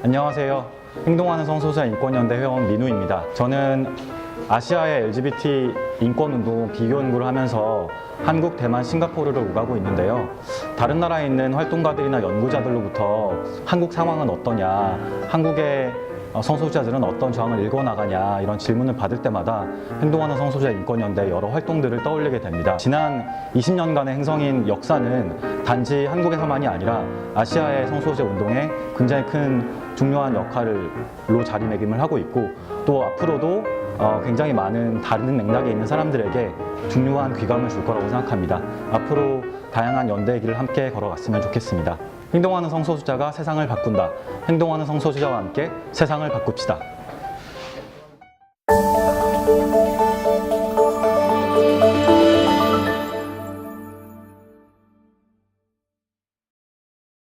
안녕하세요. 행동하는 성소수자 인권연대 회원 민우입니다. 저는 아시아의 LGBT 인권운동 비교 연구를 하면서 한국, 대만, 싱가포르를 오가고 있는데요. 다른 나라에 있는 활동가들이나 연구자들로부터 한국 상황은 어떠냐, 한국의 어, 성소수자들은 어떤 저항을 읽어나가냐 이런 질문을 받을 때마다 행동하는 성소수자 인권연대 여러 활동들을 떠올리게 됩니다. 지난 20년간의 행성인 역사는 단지 한국에서만이 아니라 아시아의 성소수자 운동에 굉장히 큰 중요한 역할로 자리매김을 하고 있고 또 앞으로도 어, 굉장히 많은 다른 맥락에 있는 사람들에게 중요한 귀감을 줄 거라고 생각합니다. 앞으로 다양한 연대의 길을 함께 걸어갔으면 좋겠습니다. 행동하는 성소수자가 세상을 바꾼다. 행동하는 성소수자와 함께 세상을 바꿉시다.